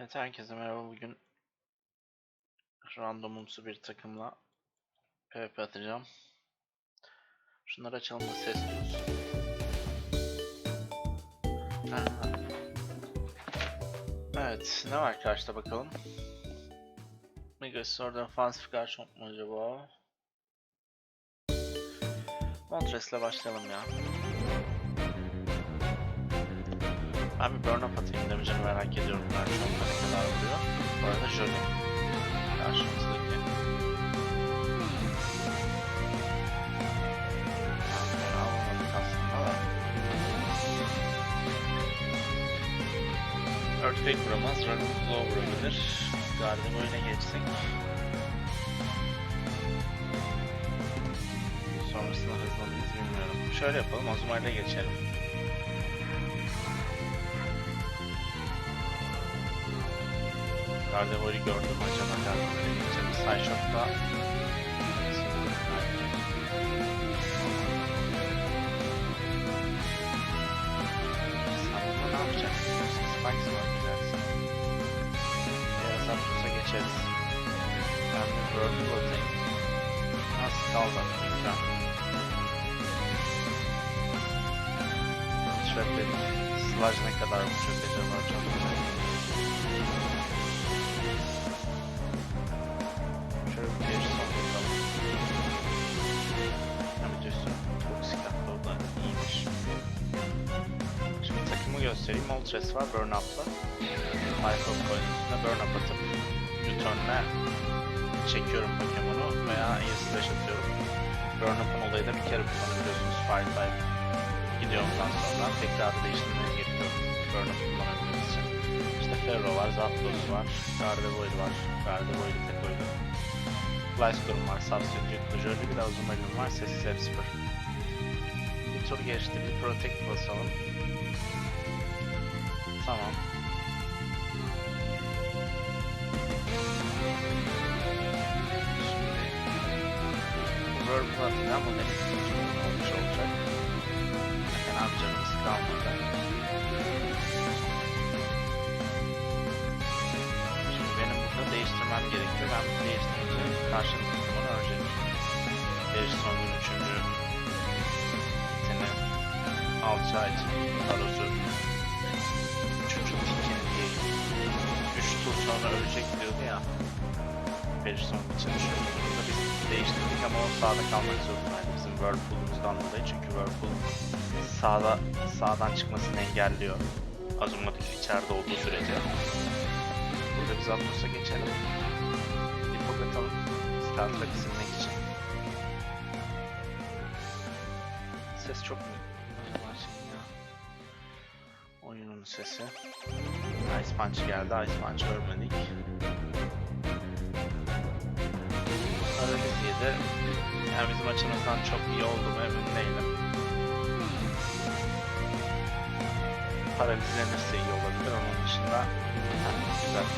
Evet herkese merhaba bugün randomumsu bir takımla PvP atacağım. Şunları açalım da ses duyulsun. Evet ne var karşıda bakalım. Megastore'da fansif karşı mu acaba? Montres'le başlayalım ya. Ben bir burn up atayım demeyeceğim merak ediyorum anda ne kadar vuruyor. Bu arada Johnny karşımızdaki. Earthquake vuramaz, Dragon Claw vurabilir. Garden oyuna geçsek. Sonrasında hızlı mıyız bilmiyorum. Şöyle yapalım, Azumar'la geçelim. Gardevoir'i gördüm acaba Gardevoir'e geçelim. Sideshot'ta ne yapacaksın? Spikes mı atacaksın? Yarın Zapdos'a geçeriz. Bir Whirlpool atayım. Nasıl kaldı? Trap dedik. Sludge ne kadar vuracak acaba? Çok merak göstereyim. Moltres var Burn Up'la. Hyper Coin üstüne Burn Up atıp U-turn'la çekiyorum Pokemon'u veya Air Slash atıyorum. Burn Up'ın olayı da bir kere kullanabiliyorsunuz Fire type gidiyor ondan sonra tekrar değiştirmeniz gerekiyor Burn Up kullanabilmeniz için. İşte Ferro var, Zapdos var, Gardevoir var, Gardevoir'i tek oyunu. Flystorm var, Substitute, Jolly bir de Azumarill'in var, Sessiz Hepspur. Bir tur geçti, bir Protect basalım. Tamam. Whirlpool atacağım, bu oyunum olmuş olacak. Zaten abi canımız kalmadı. Şimdi benim burada değiştirmem gerekiyor. Ben bunu değiştirince karşılıklı bunu ölecek. Bir son gün üçüncü sene alçağı için üçüncü tur sonra ölecek diyordu ya. Bir son için turunda biz değiştirdik ama o sağda kalmak zorundaydı bizim Whirlpool'umuzdan dolayı çünkü Whirlpool sağda sağdan çıkmasını engelliyor. Azumatik içeride olduğu sürece. Burada biz Atlos'a geçelim. Dipok atalım. Startla silmek için. Ses çok mu? Şey. Oyunun sesi. Ice Punch geldi. Ice Punch görmedik. Paraliz yedi. Yani bizim açımızdan çok iyi oldu mu emin değilim. Paralizlenirse iyi olabilir. Onun dışında ha, güzel.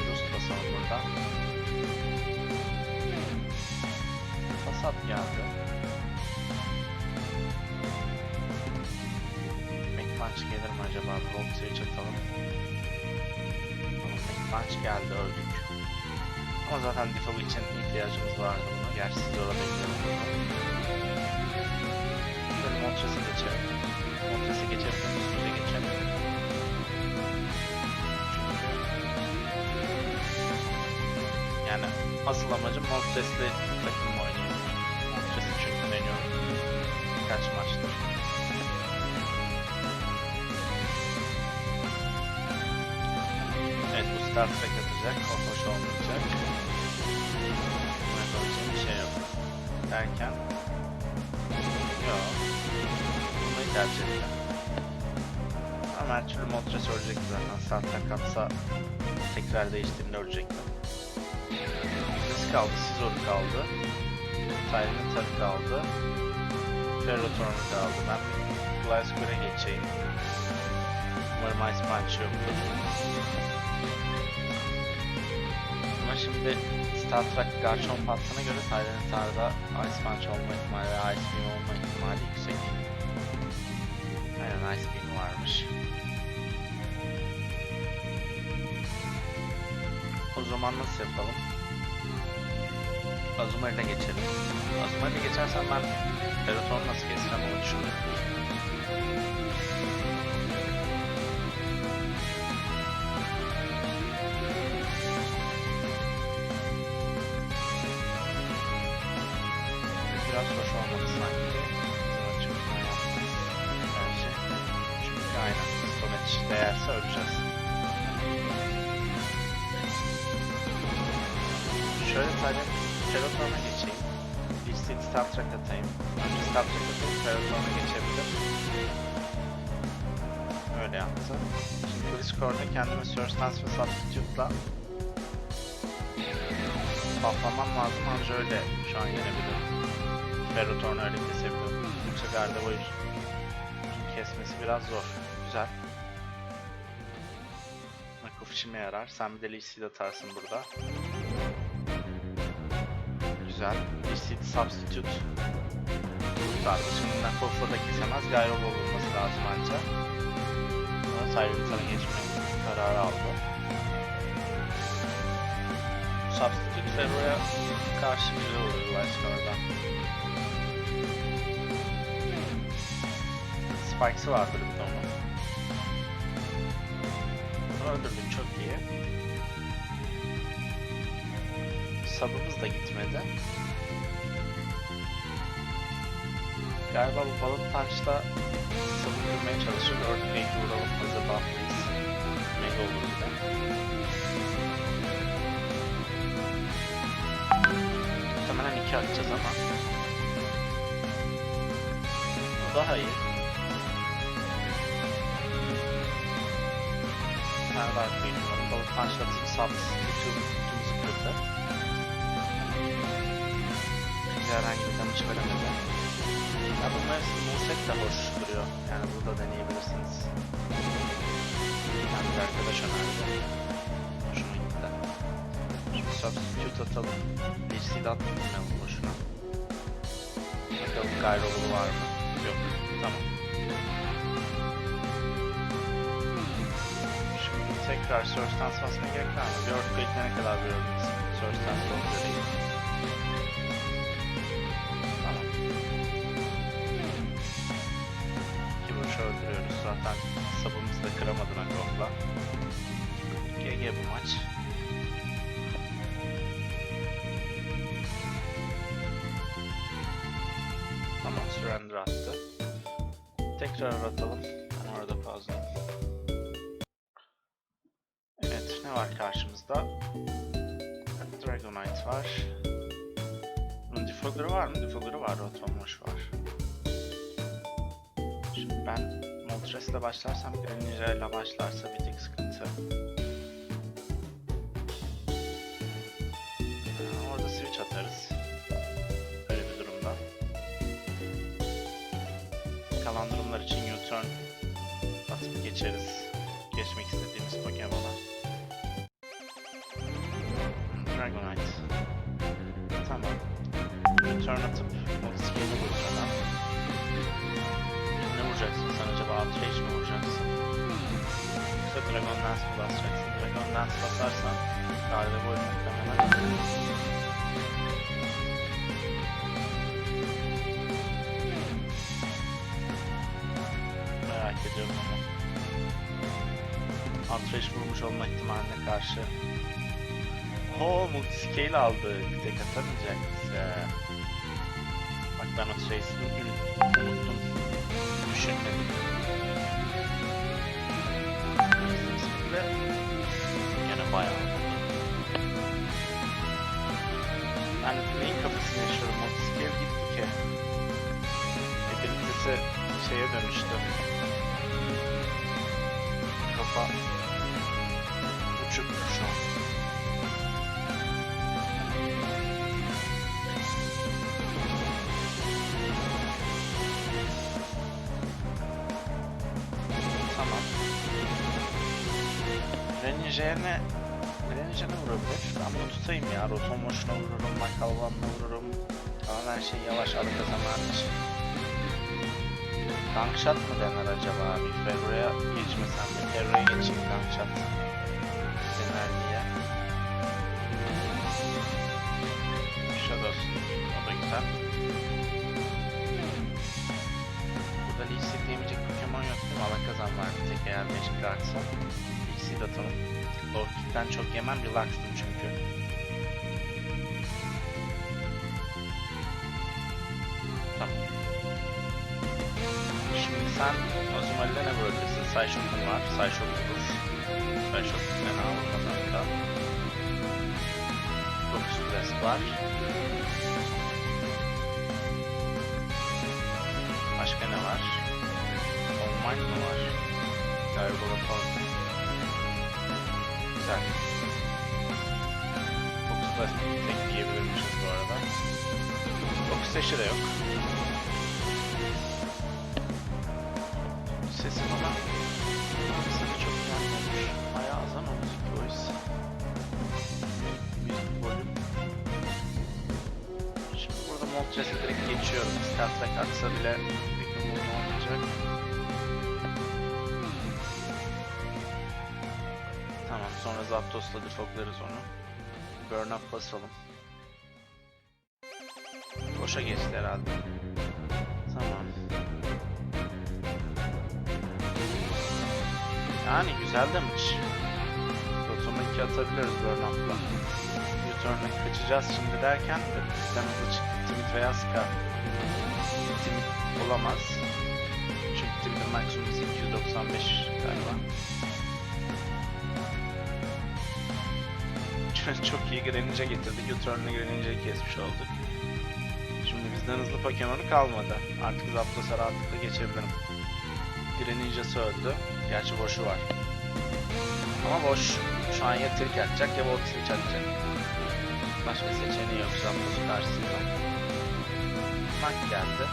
Virüs basalım burada. Fasat geldi. McPunch gelir mi acaba? Volt switch atalım. McPunch geldi öldük. Ama zaten default için ihtiyacımız vardı buna. Gerçi siz orada bekliyorum. Şöyle Montress'e geçelim. Montress'e geçelim. Üstüne geçelim. Yani asıl amacım Montress'le takım oynayayım. Montress'i çünkü deniyorum. Kaç maçtır. Trek atacak. O hoş olmayacak. Buna yapabileceğim bir şey yok. Derken Yok. Bunu tercih ettim. Ama her türlü Moltres ölecek zaten. Saatten kalksa tekrar değiştiğimde ölecekti. Siz kaldı, Scizor kaldı. Tyrion Tarı kaldı. Ferrothorn kaldı. Ben bir Glasgow'e geçeyim. Umarım Ice Punch yoktur. Şimdi Star Trek Garchomp attığına göre Tyrion Tar'da Ice Punch olma ihtimali veya Ice Beam olma ihtimali yüksek. Aynen Ice Beam varmış. zaman nasıl yapalım? Azuma ile geçelim. Azuma ile geçersem ben Peloton nasıl keseceğim onu düşünüyorum. Star Trek atayım. Önce Star Trek atayım, Peloton'a geçebilir. Öyle yaptı. Şimdi Discord'da kendimi Source Dance ve Substitute'la bufflamam lazım anca öyle şu an yenebilirim. Peloton'u öyle kesebilirim. Yoksa Gardevo'yu kesmesi biraz zor. Güzel. Nakuf işime yarar. Sen bir de Lee'si atarsın burada. Güzel. Licit substitute. Kurtardı. Şimdi Nakof'la da kesemez. Gayrol olması lazım ancak. Ama Silence'a geçme kararı aldı. Substitute Ferro'ya karşı güzel olur Vicecar'dan. Spikes'ı vardır bir de onun. Öldürdük çok iyi. Sabımız da gitmedi. Galiba bu balık punch'la sabı kırmaya çalışır. Earthquake vuralım hazır buff'lıyız. Mega olur. Muhtemelen iki atacağız ama. Bu daha iyi. Earthquake vuralım. Balık punch'la bizim substitute'umuzu kırdı. Bize herhangi bir damage veremedi. Ya hepsi Moonset de hoş duruyor. Yani burada deneyebilirsiniz. Yani bir arkadaş önerdi. Hoşuma gitti. Şimdi substitute atalım. HC'de atmayalım boşuna. Bakalım Gyrol'u var mı? Yok. Tamam. Şimdi tekrar Dance basmaya gerek var mı? Bir Earthquake'le ne kadar bir Dance olacak değil. Zaten sabımızı da kıramadı Nakof'la. GG bu maç. Tamam surrender attı. Tekrar atalım. Ben orada pauzlayayım. Evet ne var karşımızda? Dragonite var. Bunun defogger'ı var mı? Defogger'ı var. Rotomoş var. Şimdi ben Moltres ile başlarsam Greninja ile başlarsa bir tek sıkıntı. Dance mı basacaksın? Dragon Dance basarsan galiba bu muhtemelen Merak ediyorum ama. Outrage vurmuş olma ihtimaline karşı. Oo multiscale aldık. Tek atamayacak bize. Bak ben o Trace'ini unuttum. Düşünmedim. Ve gene bayağı. Ben neyin kafasını yaşıyorum? Multiscale gitti ki. Ability'si şeye dönüştü. Kafa uçuk şu an. üzerine Direnin üzerine vurabilir. Ben bunu tutayım ya. Rotom hoşuna vururum. Makalvanla vururum. Falan her şey yavaş arka zaman için. Tankshot mı dener acaba? Bir Ferro'ya geçmesem. Bir Ferro'ya geçeyim Tankshot. Dener diye. Shadows. O da güzel. Burada Lee Sin diyebilecek Pokemon yok değil mi? Alakazam var bir tek eğer 5 Clarkson de atalım. Low kick'ten çok yemem. Relax'tım çünkü. Tamam. Şimdi sen Azumari'de ne bölgesin? Psyshock'un var. Psyshock vurur. Psyshock fena vurmaz hatta. Focus Blast var. Başka ne var? Online mı var? Diabolical. Güzel. Focus Blast tek diyebilirmişiz bu arada. Focus Dash'i de yok. Sesi bana sesi çok gelmemiş. Bayağı az ama müzik voice. Müzik volüm. Şimdi burada Moltres direkt geçiyorum. Back atsa bile Zapdos'la defoglarız onu. Burn up basalım. Boşa geçti herhalde. Tamam. Yani güzel. Rotoma 2 atabiliriz burn up'la. U-turn'a kaçacağız şimdi derken bizden hızlı çıktı. Timid veya Scar. Timid olamaz. Çünkü Timid'in maksimum 295 galiba. Çok iyi Greninja getirdik. U-turn'la Greninja'yı kesmiş olduk. Şimdi bizden hızlı Pokemon'u kalmadı. Artık Zapdos'a rahatlıkla geçebilirim. Greninja'sı öldü. Gerçi boşu var. Ama boş. Şu an ya Trick atacak ya Volt Switch atacak. Başka seçeneği yok Zapdos'un karşısında. Mak geldi.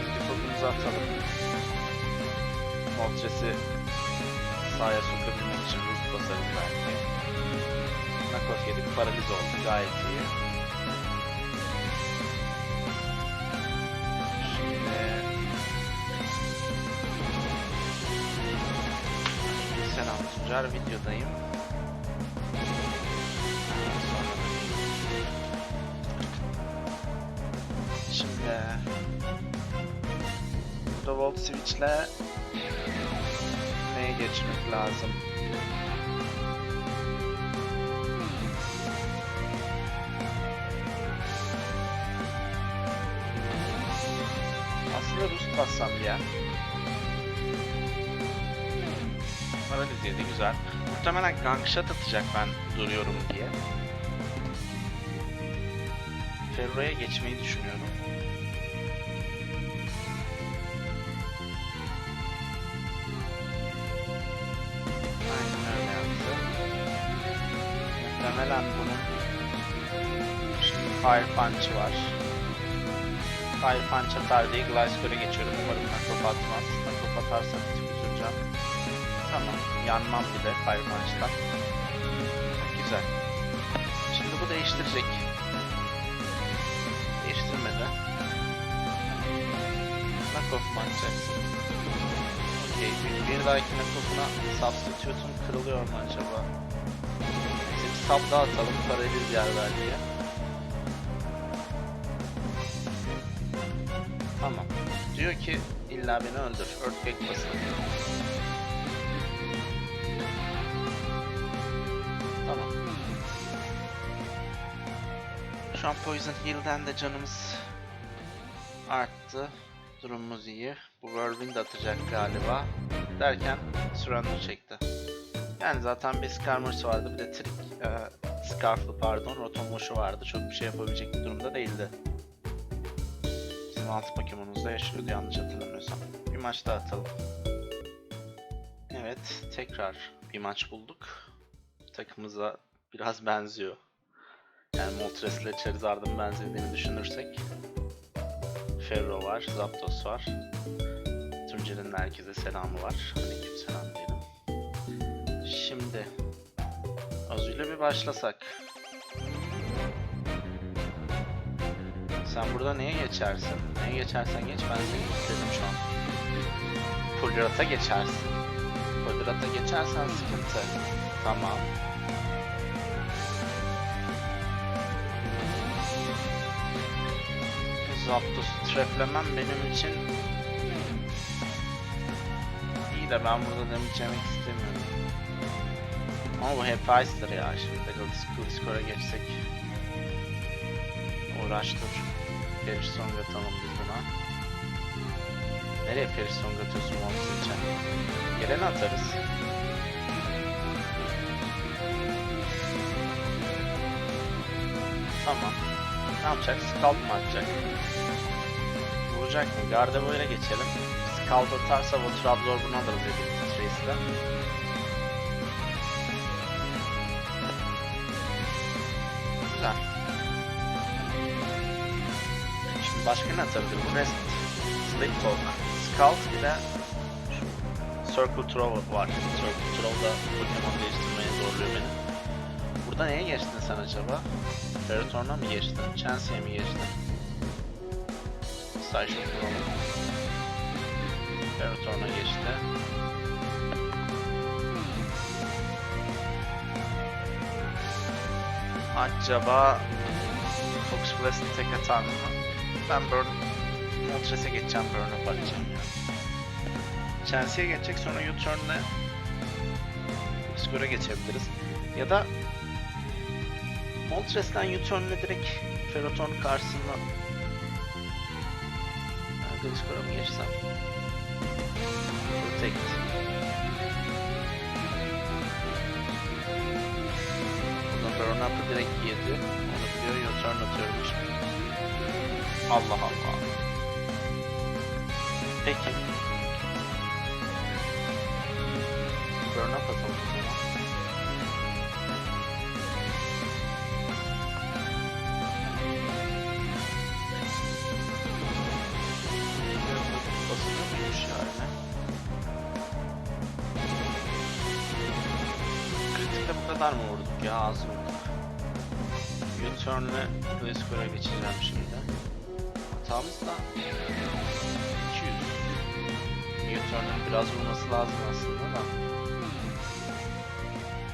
Biz default'umuzu atalım. Moltres'i sahaya sokabilmek için root basarız belki. Knockoff yedik. Paraliz oldu. Gayet iyi. Şimdi Selam Tuncer, videodayım. Şimdi burada Volt Switch'le neye geçmek lazım? Bassam ya. Paraliz yedi güzel. Muhtemelen gank shot atacak ben duruyorum diye. Ferro'ya geçmeyi düşünüyorum. Aynen öyle yaptı. Muhtemelen bunun şimdi Fire Punch'ı var. Fire Punch atar diye Gliscor'a geçiyorum. Umarım Nakop atmaz. Nakop atarsa bir tık üzüleceğim. Tamam. Yanmam bile Fire Punch'tan. Güzel. Şimdi bu değiştirecek. Değiştirmedi. Knockoff mu atacaksın? Okey. Bir, bir dahaki knockoff'una substitute'um kırılıyor mu acaba? Bir sub daha atalım. Paraliz yer ver diye. Diyor ki illa beni öldür. Earthquake basın. Tamam. Şu an Poison Heal'den de canımız arttı. Durumumuz iyi. Bu Whirlwind atacak galiba. Derken Surrender çekti. Yani zaten bir Skarmosh vardı. Bir de Trick, e, Scarf'lı pardon. Rotomosh'u vardı. Çok bir şey yapabilecek bir durumda değildi. Bizim altı Pokemon'umuz da yaşıyordu yanlış hatırlamıyorsam. Bir maç daha atalım. Evet, tekrar bir maç bulduk. Takımıza biraz benziyor. Yani Moltres ile Charizard'ın benzediğini düşünürsek. Ferro var, Zapdos var. Tuncer'in herkese selamı var. Aleyküm selam diyelim. Şimdi Azu ile bir başlasak. Sen burada neye geçersin? Neye geçersen geç ben seni istedim şu an. Polirata geçersin. Polirata geçersen sıkıntı. Tamam. Zapdos'u traplemem benim için iyi de ben burada damage istemiyorum. Ama bu hep Ice'dır ya şimdi Gliskor'a geçsek. Uğraş Song atalım biz buna. Nereye Perish Song atıyorsun Monster için? Geleni atarız. Tamam. Ne yapacak? Scalp mı atacak? Vuracak mı? Gardevoir'e geçelim. Scalp atarsa Water Absorber'ını alırız Ability Trace'de. Başka ne atabilirim? Rest, Slate Talk, Scald bir Circle Throw var. Circle Throw da Pokemon değiştirmeye zorluyor beni. Burada neye geçtin sen acaba? Ferrothorn'a mı geçtin? Chance'ye mi geçtin? Sideshow Throw. Ferrothorn'a geçti. Acaba Fox Blast'ı tek atar mı? Ben Burn Moltres geçeceğim Burn'a bakacağım ya. Chelsea'ye geçecek sonra U-turn'la Score'a geçebiliriz. Ya da Moltres'ten U-turn'la direkt Ferrothorn karşısında Gliskor'a mı geçsem? Protect. Buradan Burn Up'ı direkt yedi. Onu biliyor U-turn atıyorum şimdi. Allah Allah. Peki. Burn up atalım o zaman. Basılıyor muymuş yani? Kritikte bu kadar mı vurduk ya az vurduk. U-turn'le Gliskor'a geçeceğim şimdi. Hatamız da 200. U-turn'un biraz vurması lazım aslında da.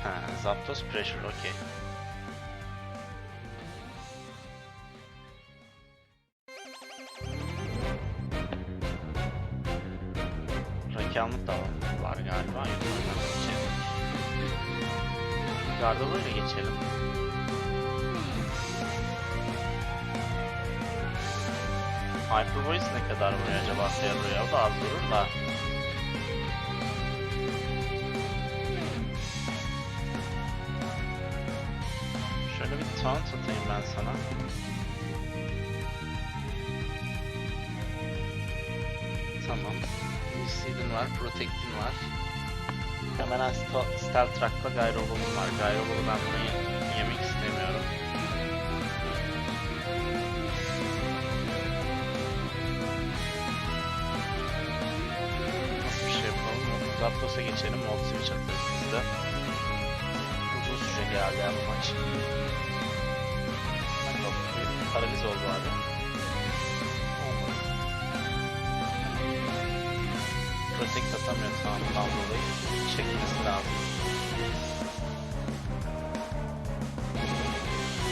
Ha, Zapdos Pressure okey. Rakanlık da var galiba. U-turn'dan geçelim. Gardevoir'e geçelim. Hyper Voice ne kadar vuruyor acaba Ferro'ya? O da az vurur da. Şöyle bir taunt atayım ben sana. Tamam. Seed'in var, Protect'in var. Hemen Stealth Track'la Gyrobol'un var. Gyrobol'u ben bunu Zapdos'a geçelim. Old Switch atarız biz de. Uzun süre geldi ya bu maç. Bak bir paraliz oldu abi. Olmadı. Protect atamıyor tam dolayı. Çekmesi lazım.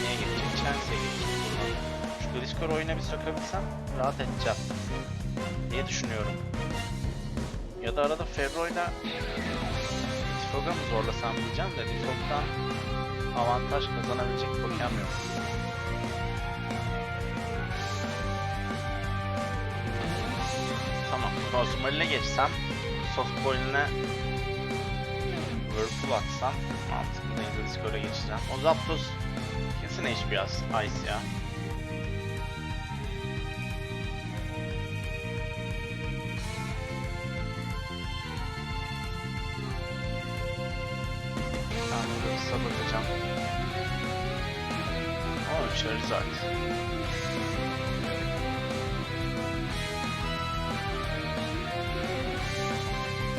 Neye geçecek? Chance'e geçecek buradan. Şu Gliscor oyuna bir sokabilsem rahat edeceğim diye düşünüyorum. Ya da arada Ferro'yla Tifog'a mı zorlasam diyeceğim de Tifog'dan avantaj kazanabilecek Pokemon yok. Tamam, Rosemary'le geçsem, Softball'ine Whirlpool atsam mantıklı Gliscor'a geçeceğim. O Zapdos kesin HP Ice ya. Sabırlayacağım. Oo, Charizard.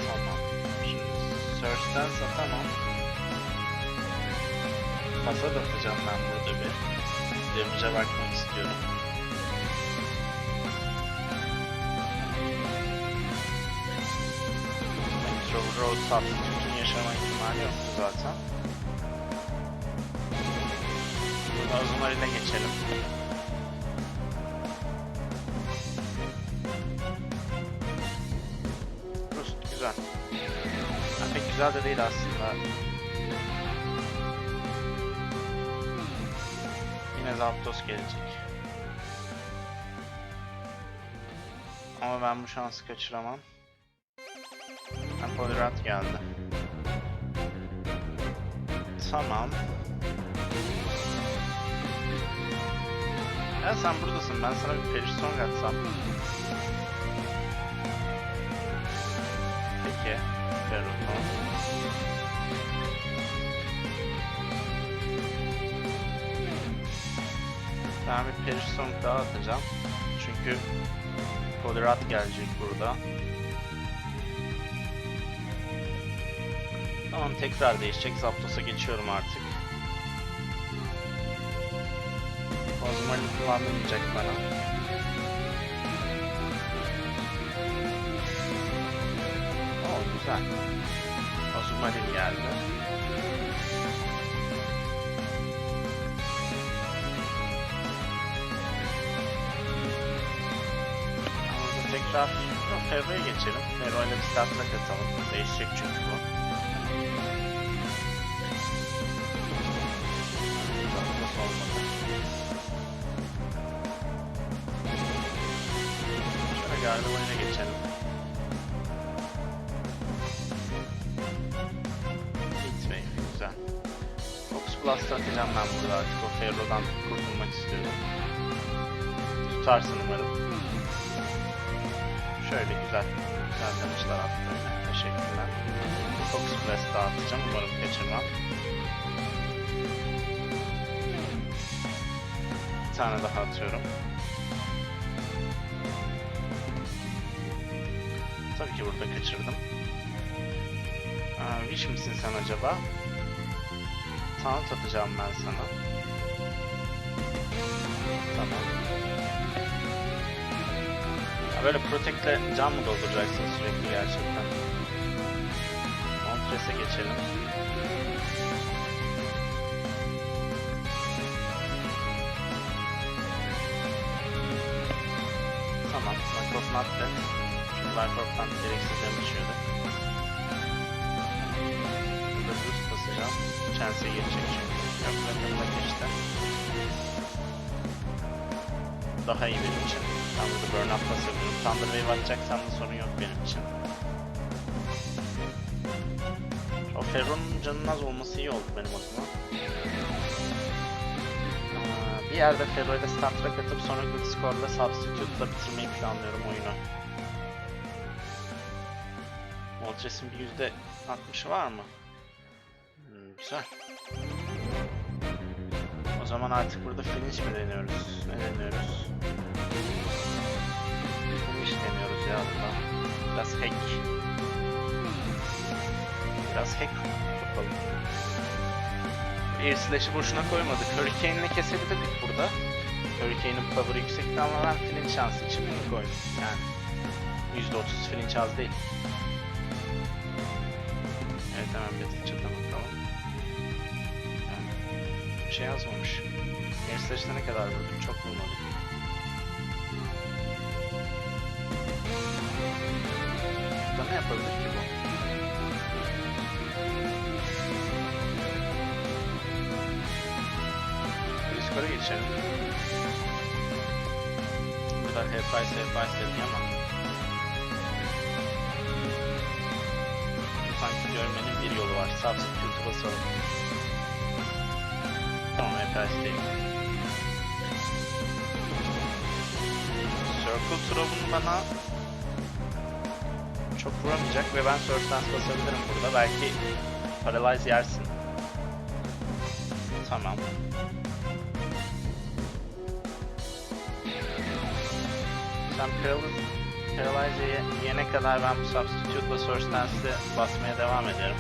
Tamam. Search'ten satamam. Pasa atacağım ben burada bir. Damage'e bakmak istiyorum. Metro Road Substitute'un yaşama ihtimali yoktu zaten. İle geçelim. Rust güzel. güzel de değil aslında. Yine Zapdos gelecek. Ama ben bu şansı kaçıramam. Ha, Poliwrath geldi. Tamam. Ya sen buradasın. Ben sana bir Perish atsam. Peki. Ferroton. Ben bir Perish daha atacağım. Çünkü Poliwrath gelecek burada. Tamam tekrar değişecek. Zapdos'a geçiyorum artık. Ozmal'i kullanmayacak bana. Oo güzel. Ozmal'in geldi. Tekrar Ferro'ya geçelim. Ferro ile bir start track atalım. Değişecek çünkü bu. Şöyle Gardevoyne'e geçelim. Hitwave güzel. Fox Blast atacağım ben burada artık o Ferro'dan kurtulmak istiyorum. Tutarsın umarım. Şöyle güzel. Güzel demişler attı. Teşekkürler. Fox Blast daha atacağım umarım kaçırmam. Bir tane daha atıyorum. Tabii ki burada kaçırdım. Aa, Wish misin sen acaba? Taunt atacağım ben sana. Tamam. Ya böyle Protect'le can mı dolduracaksın sürekli gerçekten? Montres'e geçelim. Tamam. Knock off Life Orb'dan gereksiz yiyordu. Burada boost basacağım. Chance'e geçecek çünkü. Yok Raven'la geçti. Daha iyi benim için. Ben burada burn up basabilirim. Thunder Wave atacaksam da sorun yok benim için. O Ferro'nun canının az olması iyi oldu benim adıma. Bir yerde Ferro ile Star Trek atıp sonra Good Score'la Substitute'la bitirmeyi planlıyorum oyunu. Moltres'in bir yüzde 60'ı var mı? Hmm, güzel. O zaman artık burada finish mi deniyoruz? Ne deniyoruz? Finish deniyoruz ya burada. Biraz hack. Biraz hack yapalım. Air Slash'ı boşuna koymadık. Hurricane'le kesebilirdik burada. Hurricane'in power'ı yüksekti ama ben flinch şansı için bunu koydum. Yani %30 flinch az değil. Hemen Battle Chat'a bakalım. Yani, şey yazmamış. Air Slash'ta ne kadar vurduk? Çok vurmadık. Burada ne yapabilir ki bu? Discord'a geçelim. Bu kadar Hellfire Hellfire dedi ama var. Substitute'u basalım. Tamam değil. Circle Throw'un bana çok vuramayacak ve ben Dance basabilirim burada. Belki Paralyze yersin. Tamam. Sen Paralyze, Paralyze'yi yene kadar ben bu Substitute'la Source Dance'ı basmaya devam ederim.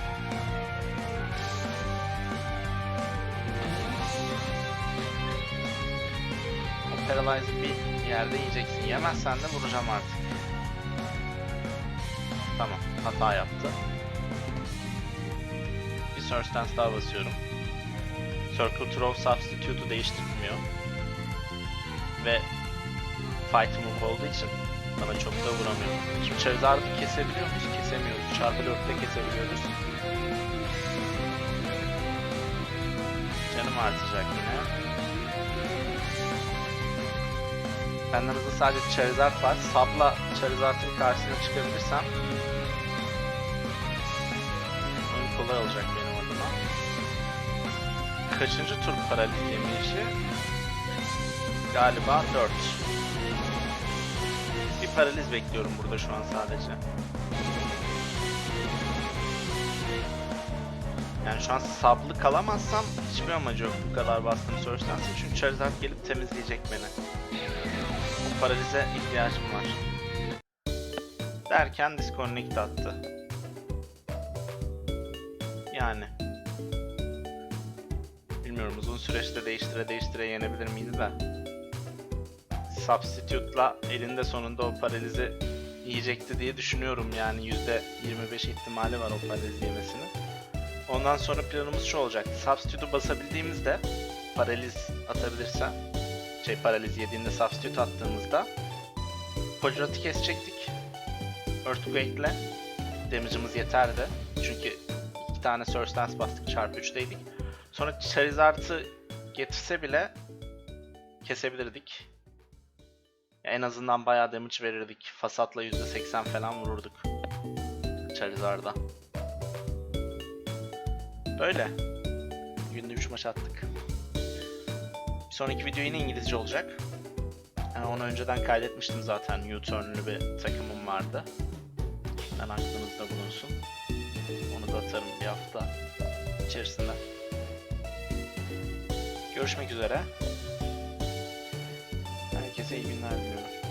Paralyze bir yerde yiyeceksin. Yemezsen de vuracağım artık. Tamam. Hata yaptı. Bir Search Dance daha basıyorum. Circle Throw Substitute'u değiştirmiyor. Ve Fight Move olduğu için bana çok da vuramıyor. Şimdi Charizard'ı kesebiliyor muyuz? Kesemiyoruz. Çarpı 4'te kesebiliyoruz. Canım artacak yine. Benden hızlı sadece Charizard var. Sabla Charizard'ın karşısına çıkabilirsem oyun kolay olacak benim adıma. Kaçıncı tur paraliz yemişi? Galiba 4. Bir paraliz bekliyorum burada şu an sadece. Yani şu an sablı kalamazsam hiçbir amacı yok bu kadar bastığım Surge Dance'ın. Çünkü Charizard gelip temizleyecek beni. Paralize ihtiyacım var. Derken disconnect attı. Yani. Bilmiyorum uzun süreçte değiştire değiştire yenebilir miydi de. Substitute'la elinde sonunda o paralizi yiyecekti diye düşünüyorum yani %25 ihtimali var o paralizi yemesinin. Ondan sonra planımız şu olacak. Substitute'u basabildiğimizde paraliz atabilirsem şey paraliz yediğinde substitute attığımızda Poliwrath'ı kesecektik. Earthquake'le damage'ımız yeterdi. Çünkü iki tane Surge Dance bastık çarpı 3'teydik. Sonra Charizard'ı getirse bile kesebilirdik. En azından bayağı damage verirdik. Fasatla %80 falan vururduk. Charizard'a. Böyle. Günde 3 maç attık. Sonraki video yine İngilizce olacak. Yani onu önceden kaydetmiştim zaten. U-turn'lü bir takımım vardı. Ben aklınızda bulunsun. Onu da atarım bir hafta içerisinde. Görüşmek üzere. Herkese iyi günler diliyorum.